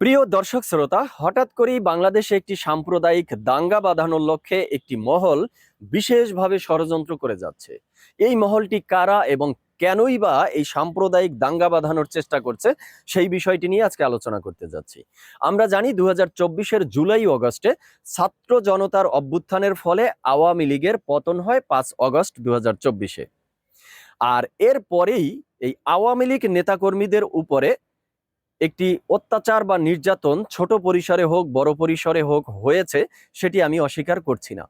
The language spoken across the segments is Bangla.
প্রিয় দর্শক শ্রোতা, হঠাৎ করেই বাংলাদেশে একটি সাম্প্রদায়িক দাঙ্গা বাঁধানোর লক্ষ্যে একটি মহল বিশেষভাবে ষড়যন্ত্র করে যাচ্ছে। এই মহলটি কারা এবং কেনই বা এই সাম্প্রদায়িক দাঙ্গা বাঁধানোর চেষ্টা করছে, সেই বিষয়টি নিয়ে আজকে আলোচনা করতে যাচ্ছি। আমরা জানি দু হাজার জুলাই অগস্টে ছাত্র জনতার অভ্যুত্থানের ফলে আওয়ামী লীগের পতন হয় পাঁচ অগস্ট দু আর এর পরেই এই আওয়ামী লীগ নেতাকর্মীদের উপরে একটি অত্যাচার বা নির্যাতন ছোট পরিসরে হোক, বড় পরিসরে হোক হয়েছে, সেটি আমি অস্বীকার করছি না।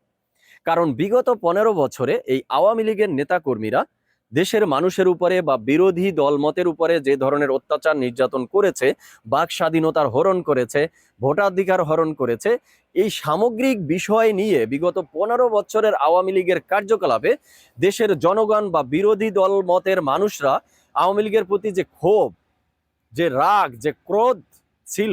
কারণ বিগত পনেরো বছরে এই আওয়ামী লীগের নেতাকর্মীরা দেশের মানুষের উপরে বা বিরোধী দলমতের উপরে যে ধরনের অত্যাচার, নির্যাতন করেছে, বাক স্বাধীনতার হরণ করেছে, ভোটাধিকার হরণ করেছে, এই সামগ্রিক বিষয় নিয়ে বিগত পনেরো বছরের আওয়ামী লীগের কার্যকলাপে দেশের জনগণ বা বিরোধী দলমতের মানুষরা আওয়ামী লীগের প্রতি যে ক্ষোভ যে রাগ, যে ক্রোধ ছিল,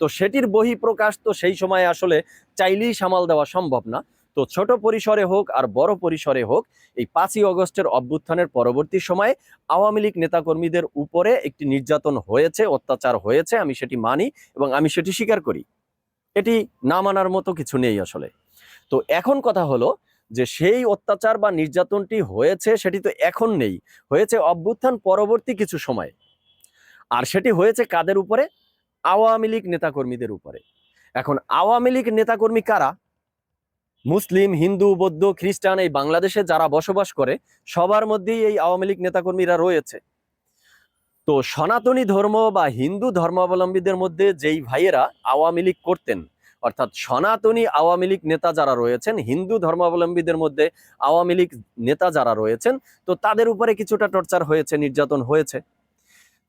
তো সেটির বহিঃপ্রকাশ তো সেই সময় আসলে চাইলেই সামাল দেওয়া সম্ভব না। তো ছোট পরিসরে হোক আর বড় পরিসরে হোক, এই পাঁচই অগস্টের অভ্যুত্থানের পরবর্তী সময়ে আওয়ামী লীগ নেতাকর্মীদের উপরে একটি নির্যাতন হয়েছে, অত্যাচার হয়েছে, আমি সেটি মানি এবং আমি সেটি স্বীকার করি। এটি না মানার মতো কিছু নেই আসলে। তো এখন কথা হলো যে সেই অত্যাচার বা নির্যাতনটি হয়েছে, সেটি তো এখন নেই। হয়েছে অভ্যুত্থান পরবর্তী কিছু সময়। আর সেটি হয়েছে কাদের উপরে? আওয়ামী লীগ নেতাকর্মীদের উপরে। এখন আওয়ামী লীগ নেতাকর্মী কারা? মুসলিম, হিন্দু, বৌদ্ধ, খ্রিস্টান এই বাংলাদেশে যারা বসবাস করে, সবার মধ্যেই এই আওয়ামী লীগ নেতাকর্মীরা রয়েছে। তো সনাতনী ধর্ম বা হিন্দু ধর্মাবলম্বীদের মধ্যে যেই ভাইয়েরা আওয়ামী লীগ করতেন, অর্থাৎ সনাতনী আওয়ামী লীগ নেতা যারা রয়েছেন, হিন্দু ধর্মাবলম্বীদের মধ্যে আওয়ামী লীগ নেতা যারা রয়েছেন, তো তাদের উপরে কিছুটা টর্চার হয়েছে, নির্যাতন হয়েছে।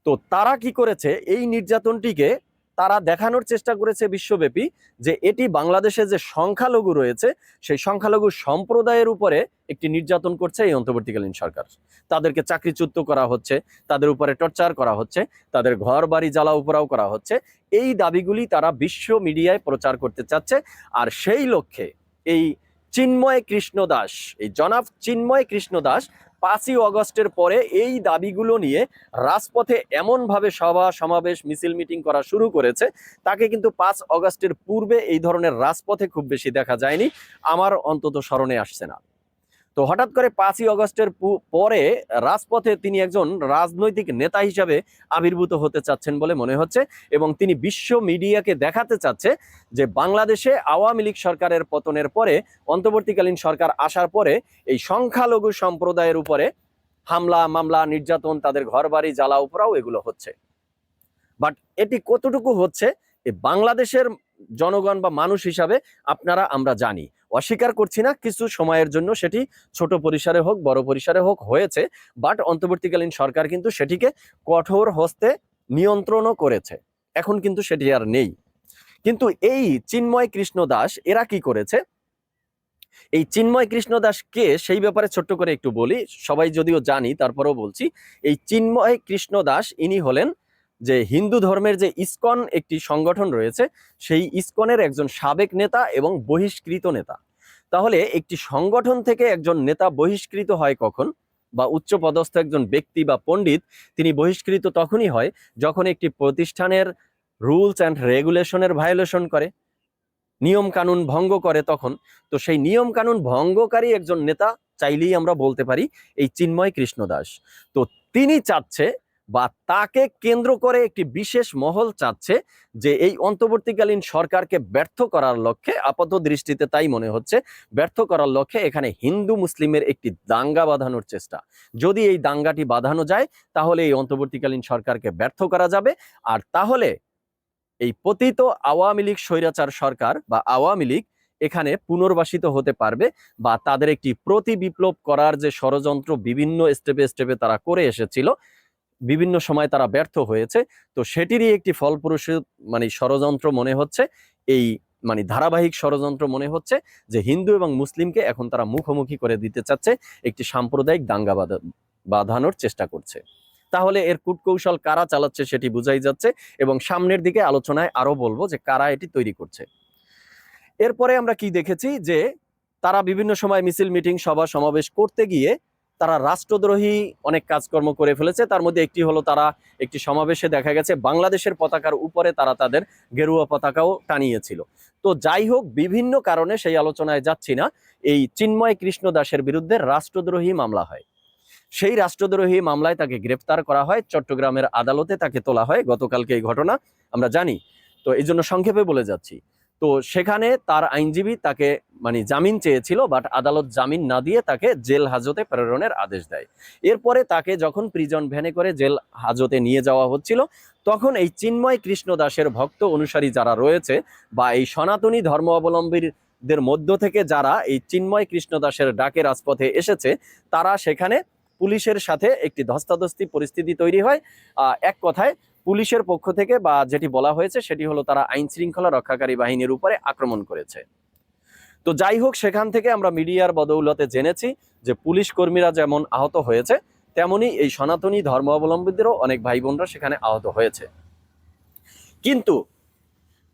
তো তারা কি করেছে? এই নির্যাতনটিকে তারা দেখানোর চেষ্টা করেছে বিশ্বব্যাপী যে এটি বাংলাদেশে যে সংখ্যালঘু রয়েছে, সেই সংখ্যালঘু সম্প্রদায়ের উপরে একটি নির্যাতন করছে এই অন্তর্বর্তীকালীন সরকার। তাদেরকে চাকরিচ্যুত করা হচ্ছে, তাদের উপরে টর্চার করা হচ্ছে, তাদের ঘর বাড়ি জ্বালা উপরাও করা হচ্ছে। এই দাবিগুলি তারা বিশ্ব মিডিয়ায় প্রচার করতে চাচ্ছে আর সেই লক্ষ্যে এই চিন্ময় কৃষ্ণ দাস, এই জনাব চিন্ময় কৃষ্ণ দাস পাঁচই অগস্টের পরে এই দাবিগুলো নিয়ে রাজপথে এমনভাবে সভা, সমাবেশ, মিছিল, মিটিং করা শুরু করেছে। তাকে কিন্তু পাঁচ অগস্টের পূর্বে এই ধরনের রাজপথে খুব বেশি দেখা যায়নি। আমার অন্তত স্মরণে আসছে না। তো হঠাৎ করে পাঁচই অগস্টের পরে রাজপথে তিনি একজন রাজনৈতিক নেতা হিসাবে আবির্ভূত হতে চাচ্ছেন বলে মনে হচ্ছে এবং তিনি বিশ্ব মিডিয়াকে দেখাতে চাচ্ছে যে বাংলাদেশে আওয়ামী লীগ সরকারের পতনের পরে, অন্তর্বর্তীকালীন সরকার আসার পরে এই সংখ্যালঘু সম্প্রদায়ের উপরে হামলা, মামলা, নির্যাতন, তাদের ঘরবাড়ি জ্বালা উপরাও এগুলো হচ্ছে। বাট এটি কতটুকু হচ্ছে? বাংলাদেশের জনগণ বা মানুষ হিসাবে আপনারা, আমরা জানি। অস্বীকার করছি না, কিছু সময়ের জন্য সেটি ছোট পরিসরে হোক, বড় পরিসরে হোক হয়েছে বাট অন্তর্বর্তীকালীন সরকার কিন্তু সেটিকে কঠোর হস্তে নিয়ন্ত্রণও করেছে। এখন কিন্তু সেটি আর নেই। কিন্তু এই চিন্ময় কৃষ্ণ দাস, এরা কি করেছে? এই চিন্ময় কৃষ্ণ দাস কে সেই ব্যাপারে ছোট্ট করে একটু বলি, সবাই যদিও জানি, তারপরেও বলছি, এই চিন্ময় কৃষ্ণ দাস, ইনি হলেন যে হিন্দু ধর্মের যে ইসকন একটি সংগঠন রয়েছে, সেই ইসকনের একজন সাবেক নেতা এবং বহিষ্কৃত নেতা। তাহলে একটি সংগঠন থেকে একজন নেতা বহিষ্কৃত হয় কখন? বা উচ্চ পদস্থ একজন ব্যক্তি বা পণ্ডিত তিনি বহিষ্কৃত তখনই হয় যখন একটি প্রতিষ্ঠানের রুলস অ্যান্ড রেগুলেশনের ভায়োলেশন করে নিয়ম কানুন ভঙ্গ করে তখন। তো সেই নিয়ম কানুন ভঙ্গকারী একজন নেতা চাইলেই আমরা বলতে পারি এই চিন্ময় কৃষ্ণ দাস তো তিনি চাচ্ছে বা তাকে কেন্দ্র করে একটি বিশেষ মহল চাচ্ছে যে এই অন্তর্বর্তীকালীন সরকারকে ব্যর্থ করার লক্ষ্যে, আপাত দৃষ্টিতে তাই মনে হচ্ছে, ব্যর্থ করার লক্ষ্যে এখানে হিন্দু মুসলিমের একটি দাঙ্গা বাঁধানোর চেষ্টা। যদি এই দাঙ্গাটি বাঁধানো যায়, তাহলে এই অন্তর্বর্তীকালীন সরকারকে ব্যর্থ করা যাবে। আর তাহলে এই পতিত আওয়ামী লীগ স্বৈরাচার সরকার বা আওয়ামী লীগ এখানে পুনর্বাসিত হতে পারবে বা তাদের একটি প্রতি বিপ্লব করার যে ষড়যন্ত্র বিভিন্ন স্টেপে স্টেপে তারা করে এসেছিল বিভিন্ন সময় তারা ব্যর্থ হয়েছে। তো সেটিরই একটি ফলপ্রসূ মানে ষড়যন্ত্র মনে হচ্ছে। এই মানে ধারাবাহিক ষড়যন্ত্র মনে হচ্ছে যে হিন্দু এবং মুসলিমকে এখন তারা মুখোমুখি করে দিতে চাচ্ছে, একটি সাম্প্রদায়িক দাঙ্গা বাঁধা- বাঁধানোর চেষ্টা করছে। তাহলে এর কূটকৌশল কারা চালাচ্ছে সেটি বুঝাই যাচ্ছে এবং সামনের দিকে আলোচনায় আরও বলব যে কারা এটি তৈরি করছে। এরপরে আমরা কি দেখেছি যে তারা বিভিন্ন সময় মিছিল, মিটিং, সভা, সমাবেশ করতে গিয়ে তারা রাষ্ট্রদ্রোহী অনেক কাজকর্ম করে ফেলেছে। তার মধ্যে একটি হলো তারা একটি সমাবেশে দেখা গেছে, বাংলাদেশের পতাকার উপরে তারা তাদের গেরুয়া পতাকাও টানিয়েছিল। তো যাই হোক, বিভিন্ন কারণে সেই আলোচনায় যাচ্ছি না। এই চিন্ময় কৃষ্ণ দাসের বিরুদ্ধে রাষ্ট্রদ্রোহী মামলা হয়। সেই রাষ্ট্রদ্রোহী মামলায় তাকে গ্রেফতার করা হয়, চট্টগ্রামের আদালতে তাকে তোলা হয়। গতকালকে এই ঘটনা আমরা জানি। তো এই জন্য সংক্ষেপে বলে যাচ্ছি। তো সেখানে তার আইনজীবী তাকে মানে জামিন চেয়েছিল বাট আদালত জামিন না দিয়ে তাকে জেল হাজতে প্রেরণের আদেশ দেয়। এরপরে তাকে যখন প্রিজন ভ্যানে করে জেল হাজতে নিয়ে যাওয়া হচ্ছিল, তখন এই চিন্ময় কৃষ্ণ দাসের ভক্ত অনুসারী যারা রয়েছে বা এই সনাতনী ধর্ম অবলম্বীদের মধ্য থেকে যারা এই চিন্ময় কৃষ্ণ দাসের ডাকে রাজপথে এসেছে, তারা সেখানে পুলিশের সাথে একটি ধস্তাধস্তি পরিস্থিতি তৈরি হয়। এক কথায় পুলিশের পক্ষ থেকে বা যেটি বলা হয়েছে সেটি হলো তারা আইন শৃঙ্খলা রক্ষাকারী বাহিনীর উপরে আক্রমণ করেছে। তো যাই হোক, সেখান থেকে আমরা মিডিয়ার বদৌলতে জেনেছি যে পুলিশ কর্মীরা যেমন আহত হয়েছে, তেমনি এই সনাতনী ধর্মাবলম্বীদেরও অনেক ভাই বোনরা সেখানে আহত হয়েছে। কিন্তু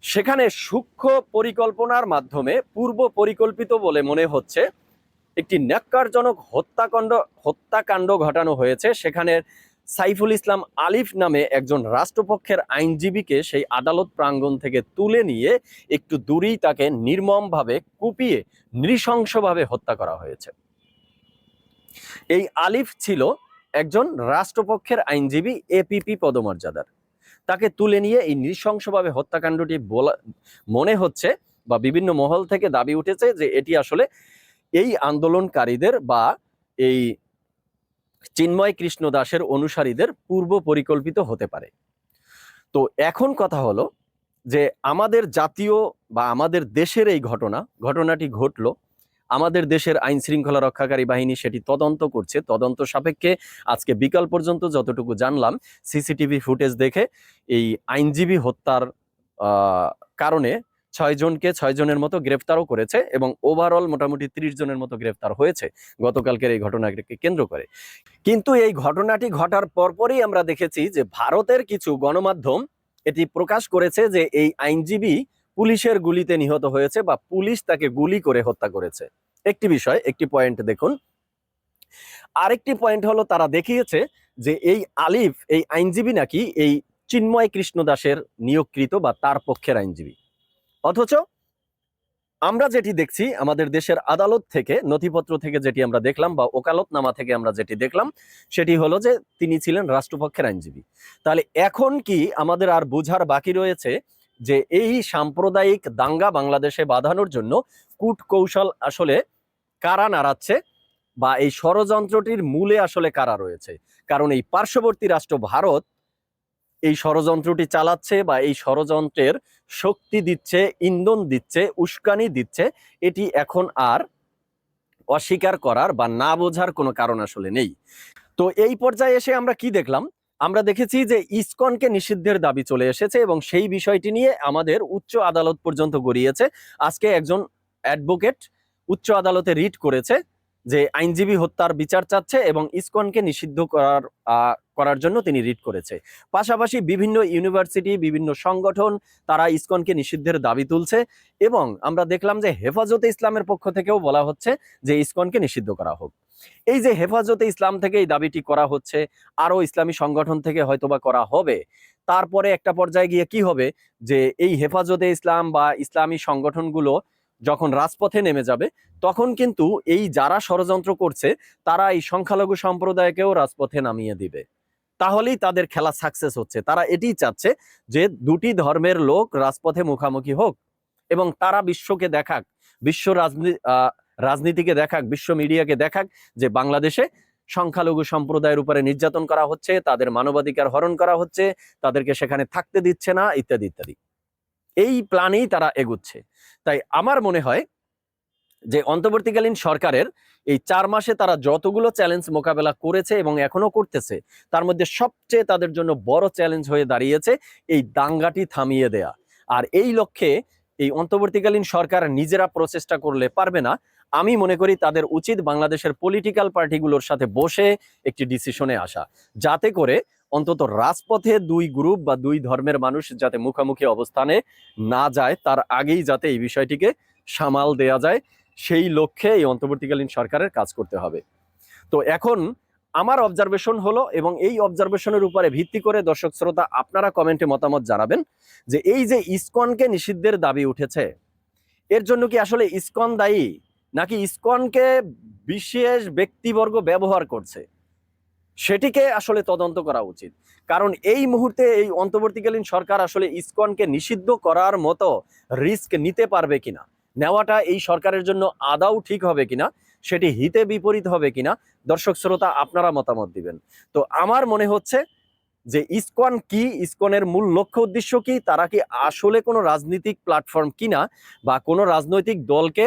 সেখানে সূক্ষ্ম পরিকল্পনার মাধ্যমে পূর্ব পরিকল্পিত বলে মনে হচ্ছে, একটি ন্যাক্কারজনক হত্যাকাণ্ড হত্যাকাণ্ড ঘটানো হয়েছে। সেখানে সাইফুল ইসলাম আলিফ নামে একজন রাষ্ট্রপক্ষের আইনজীবীকে সেই আদালত প্রাঙ্গণ থেকে তুলে নিয়ে একটু দূরেই তাকে নির্মমভাবে কুপিয়ে নৃশংসভাবে হত্যা করা হয়েছে। এই আলিফ ছিল একজন রাষ্ট্রপক্ষের আইনজীবী এপিপি পদমর্যাদার। তাকে তুলে নিয়ে এই নৃশংসভাবে হত্যাকাণ্ডটি বলা, মনে হচ্ছে বা বিভিন্ন মহল থেকে দাবি উঠেছে যে এটি আসলে এই আন্দোলনকারীদের বা এই চিন্ময় কৃষ্ণ দাসের অনুসারীদের পূর্ব পরিকল্পিত হতে পারে। তো এখন কথা হলো যে আমাদের জাতীয় বা আমাদের দেশের এই ঘটনা, ঘটনাটি ঘটলো, আমাদের দেশের আইন শৃঙ্খলা রক্ষাকারী বাহিনী সেটি তদন্ত করছে, তদন্ত সাপেক্ষে আজকে বিকাল পর্যন্ত যতটুকু জানলাম, সিসিটিভি ফুটেজ দেখে এই আইনজীবী হত্যার কারণে ছয় জনকে ছয় জনের মতো গ্রেফতারও করেছে এবং ওভারঅল মোটামুটি ত্রিশ জনের মতো গ্রেফতার হয়েছে গতকালকের এই ঘটনাকে কেন্দ্র করে। কিন্তু এই ঘটনাটি ঘটার পরপরই আমরা দেখেছি যে ভারতের কিছু গণমাধ্যম এটি প্রকাশ করেছে যে এই আইনজীবী পুলিশের গুলিতে নিহত হয়েছে বা পুলিশ তাকে গুলি করে হত্যা করেছে। একটি বিষয়, একটি পয়েন্ট দেখুন। আরেকটি পয়েন্ট হলো তারা দেখিয়েছে যে এই আলিফ, এই আইনজীবী নাকি এই চিন্ময় কৃষ্ণ দাসের নিয়োগকৃত বা তার পক্ষের আইনজীবী। অথচ আমরা যেটি দেখছি আমাদের দেশের আদালত থেকে, নথিপত্র থেকে যেটি আমরা দেখলাম বা ওকালতনামা থেকে আমরা যেটি দেখলাম, সেটি হলো যে তিনি ছিলেন রাষ্ট্রপক্ষের আইনজীবী। তাহলে এখন কি আমাদের আর বোঝার বাকি রয়েছে যে এই সাম্প্রদায়িক দাঙ্গা বাংলাদেশে বাঁধানোর জন্য কূট কৌশল আসলে কারা নাড়াচ্ছে বা এই ষড়যন্ত্রটির মূলে আসলে কারা রয়েছে? কারণ এই পার্শ্ববর্তী রাষ্ট্র ভারত এই ষড়যন্ত্রটি চালাচ্ছে বা এই ষড়যন্ত্রের শক্তি দিচ্ছে, ইন্ধন দিচ্ছে, উস্কানি দিচ্ছে, এটি এখন আর অস্বীকার করার বা না বোঝার কোনো কারণ আসলে নেই। তো এই পর্যায়ে এসে আমরা কি দেখলাম? আমরা দেখেছি যে ইসকনকে নিষিদ্ধের দাবি চলে এসেছে এবং সেই বিষয়টি নিয়ে আমাদের উচ্চ আদালত পর্যন্ত গড়িয়েছে। আজকে একজন অ্যাডভোকেট উচ্চ আদালতে রিট করেছে যে আইনজীবী হত্যার বিচার চাচ্ছে এবং ইসকনকে নিষিদ্ধ করার করার জন্য তিনি রিট করেছে। পাশাপাশি বিভিন্ন ইউনিভার্সিটি, বিভিন্ন সংগঠন তারা ইসকনকে নিষিদ্ধের দাবি তুলছে এবং আমরা দেখলাম যে হেফাজতে ইসলামের পক্ষ থেকেও বলা হচ্ছে যে ইসকনকে নিষিদ্ধ করা হোক। এই যে হেফাজতে ইসলাম থেকে এই দাবিটি করা হচ্ছে আরও ইসলামী সংগঠন থেকে হয়তোবা করা হবে, তারপরে একটা পর্যায়ে গিয়ে কি হবে? যে এই হেফাজতে ইসলাম বা ইসলামী সংগঠনগুলো যখন রাজপথে নেমে যাবে, তখন কিন্তু এই যারা ষড়যন্ত্র করছে, তারা এই সংখ্যালঘু সম্প্রদায়কেও রাজপথে নামিয়ে দিবে। তাহলেই তাদের খেলা সাকসেস হচ্ছে। তারা এটিই চাচ্ছে যে দুটি ধর্মের লোক রাজপথে মুখামুখি হোক এবং তারা বিশ্বকে দেখাক, বিশ্ব রাজনীতি রাজনীতিকে দেখাক, বিশ্ব মিডিয়াকে দেখাক যে বাংলাদেশে সংখ্যালঘু সম্প্রদায়ের উপরে নির্যাতন করা হচ্ছে, তাদের মানবাধিকার হরণ করা হচ্ছে, তাদেরকে সেখানে থাকতে দিচ্ছে না, ইত্যাদি ইত্যাদি। এই প্ল্যানেই তারা এগুচ্ছে। তাই আমার মনে হয় যে অন্তর্বর্তীকালীন সরকারের এই চার মাসে তারা যতগুলো চ্যালেঞ্জ মোকাবেলা করেছে এবং এখনও করতেছে, তার মধ্যে সবচেয়ে তাদের জন্য বড় চ্যালেঞ্জ হয়ে দাঁড়িয়েছে এই দাঙ্গাটি থামিয়ে দেয়া। আর এই লক্ষ্যে এই অন্তর্বর্তীকালীন সরকার নিজেরা প্রচেষ্টা করলে পারবে না। আমি মনে করি তাদের উচিত বাংলাদেশের পলিটিক্যাল পার্টিগুলোর সাথে বসে একটি ডিসিশনে আসা, যাতে করে অন্তত রাজপথে দুই গ্রুপ বা দুই ধর্মের মানুষ যাতে মুখোমুখি অবস্থানে না যায়, তার আগেই যাতে এই বিষয়টিকে সামাল দেয়া যায়। সেই লক্ষ্যে এই অন্তর্বর্তীকালীন সরকারের কাজ করতে হবে। তো এখন আমার অবজারভেশন হলো এবং এই অবজারভেশনের উপরে ভিত্তি করে দর্শক শ্রোতা, আপনারা কমেন্টে মতামত জানাবেন যে এই যে ইসকনকে নিষিদ্ধের দাবি উঠেছে, এর জন্য কি আসলে ইসকন দায়ী? নাকি ইসকনকে বিশেষ ব্যক্তিবর্গ ব্যবহার করছে? সেটিকে আসলে তদন্ত করা উচিত। কারণ এই মুহূর্তে এই অন্তর্বর্তীকালীন সরকার আসলে ইসকনকে নিষিদ্ধ করার মতো রিস্ক নিতে পারবে কিনা? নেওয়াটা এই সরকারের জন্য আদাও ঠিক হবে কিনা, সেটি হিতে বিপরীত হবে কিনা, দর্শক শ্রোতা, আপনারা মতামত দিবেন। তো আমার মনে হচ্ছে যে ইসকন কি, ইসকনের মূল লক্ষ্য উদ্দেশ্য কি, তারা কি আসলে কোনো রাজনৈতিক প্ল্যাটফর্ম কিনা বা কোনো রাজনৈতিক দলকে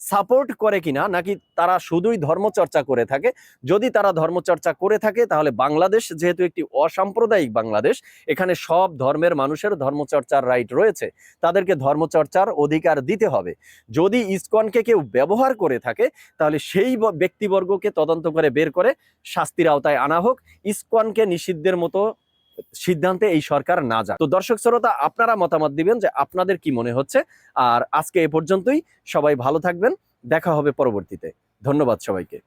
সাপোর্ট করে কিনা, নাকি তারা শুধুই ধর্মচর্চা করে থাকে? যদি তারা ধর্মচর্চা করে থাকে, তাহলে বাংলাদেশ যেহেতু একটি অসাম্প্রদায়িক বাংলাদেশ, এখানে সব ধর্মের মানুষের ধর্মচর্চার রাইট রয়েছে। তাদেরকে ধর্মচর্চার অধিকার দিতে হবে। যদি ইসকনকে কেউ ব্যবহার করে থাকে, তাহলে সেই ব্যক্তিবর্গকে তদন্ত করে বের করে শাস্তির আওতায় আনা হোক। ইসকনকে নিষিদ্ধের মতো সিদ্ধান্তে এই সরকার না যায় তো দর্শক শ্রোতা, আপনারা মতামত দিবেন যে আপনাদের কি মনে হচ্ছে। আর আজকে এ পর্যন্তই। সবাই ভালো থাকবেন। দেখা হবে পরবর্তীতে। ধন্যবাদ সবাইকে।